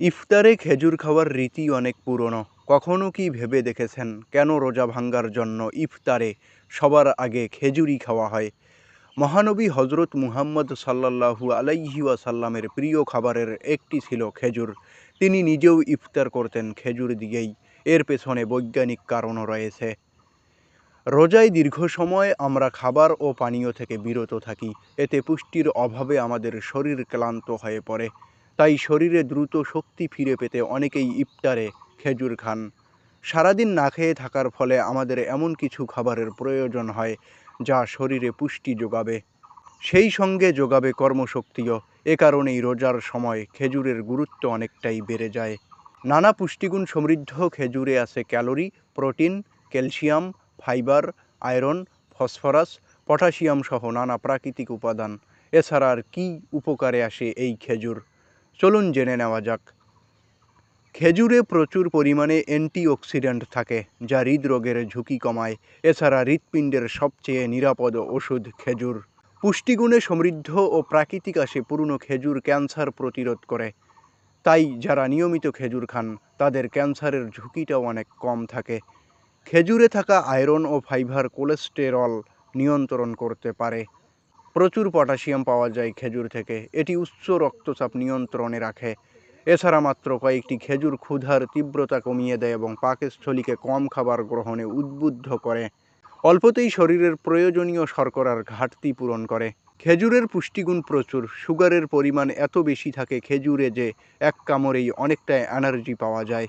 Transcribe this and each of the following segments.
ইফতারে খেজুর খাওয়ার রীতি অনেক পুরনো। কখনো কি ভেবে দেখেছেন কেন রোজা ভাঙ্গার জন্য ইফতারে সবার আগে খেজুরই খাওয়া হয়? মহানবী হজরত মুহাম্মদ সাল্লাল্লাহু আলাইহি ওয়াসাল্লামের প্রিয় খাবারের একটি ছিল খেজুর। তিনি নিজেও ইফতার করতেন খেজুর দিয়েই। এর পেছনে বৈজ্ঞানিক কারণও রয়েছে। রোজায় দীর্ঘ সময় আমরা খাবার ও পানীয় থেকে বিরত থাকি। এতে পুষ্টির অভাবে আমাদের শরীর ক্লান্ত হয়ে পড়ে। তাই শরীরে দ্রুত শক্তি ফিরে পেতে অনেকেই ইফতারে খেজুর খান। সারাদিন না খেয়ে থাকার ফলে আমাদের এমন কিছু খাবারের প্রয়োজন হয় যা শরীরে পুষ্টি যোগাবে। সেই সঙ্গে যোগাবে কর্মশক্তিও। এ কারণেই রোজার সময় খেজুরের গুরুত্ব অনেকটাই বেড়ে যায়। নানা পুষ্টিগুণ সমৃদ্ধ খেজুরে আছে calorie, protein, calcium, fibre, iron, phosphorus, potassium সহ নানা প্রাকৃতিক উপাদান। এছাড়া আর কী উপকারে আসে এই খেজুর? চলুন জেনে নেওয়া যাক। খেজুরে প্রচুর পরিমাণে অ্যান্টিঅক্সিডেন্ট থাকে, যা হৃদরোগের ঝুঁকি কমায়। এছাড়া হৃৎপিণ্ডের সবচেয়ে নিরাপদ ওষুধ খেজুর। পুষ্টিগুণে সমৃদ্ধ ও প্রাকৃতিক আসে পুরনো খেজুর ক্যান্সার প্রতিরোধ করে। তাই যারা নিয়মিত খেজুর খান, তাদের ক্যান্সারের ঝুঁকিটাও অনেক কম থাকে। খেজুরে থাকা আয়রন ও ফাইবার কোলেস্টেরল নিয়ন্ত্রণ করতে পারে। প্রচুর পটাশিয়াম পাওয়া যায় খেজুর থেকে। এটি উচ্চ রক্তচাপ নিয়ন্ত্রণে রাখে। এছাড়া মাত্র কয়েকটি খেজুর ক্ষুধার তীব্রতা কমিয়ে দেয় এবং পাকস্থলীকে কম খাবার গ্রহণে উদ্বুদ্ধ করে। অল্পতেই শরীরের প্রয়োজনীয় শর্করার ঘাটতি পূরণ করে। খেজুরের পুষ্টিগুণ প্রচুর। সুগারের পরিমাণ এত বেশি থাকে খেজুরে যে এক কামড়েই অনেকটা এনার্জি পাওয়া যায়।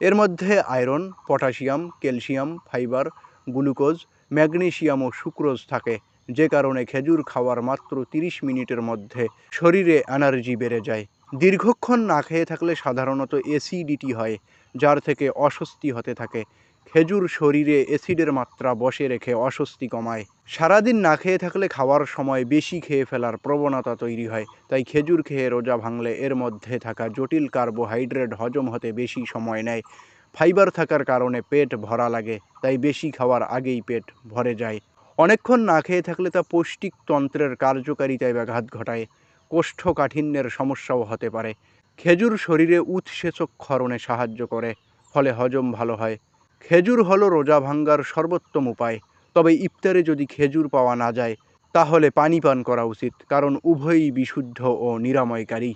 এর মধ্যে iron, potassium, calcium, fibre, glucose magnesium ও সুক্রোজ থাকে। যে কারণে খেজুর খাওয়ার মাত্র তিরিশ মিনিটের মধ্যে শরীরে এনার্জি বেড়ে যায়। দীর্ঘক্ষণ না খেয়ে থাকলে সাধারণত অ্যাসিডিটি হয়, যার থেকে অস্বস্তি হতে থাকে। খেজুর শরীরে অ্যাসিডের মাত্রা বসে রেখে অস্বস্তি কমায়। সারাদিন না খেয়ে থাকলে খাওয়ার সময় বেশি খেয়ে ফেলার প্রবণতা তৈরি হয়, তাই খেজুর খেয়ে রোজা ভাঙলে এর মধ্যে থাকা জটিল কার্বোহাইড্রেট হজম হতে বেশি সময় নেয়। ফাইবার থাকার কারণে পেট ভরা লাগে, তাই বেশি খাওয়ার আগেই পেট ভরে যায়। অনেকক্ষণ না খেয়ে থাকলে তা পৌষ্টিক তন্ত্রের কার্যকারিতায় ব্যাঘাত ঘটায়। কোষ্ঠকাঠিন্যের সমস্যাও হতে পারে। খেজুর শরীরে উৎসেচক ক্ষরণে সাহায্য করে, ফলে হজম ভালো হয়। খেজুর হলো রোজা ভাঙ্গার সর্বোত্তম উপায়। তবে ইফতারে যদি খেজুর পাওয়া না যায়, তাহলে পানি পান করা উচিত, কারণ উভয়ই বিশুদ্ধ ও নিরাময়কারী।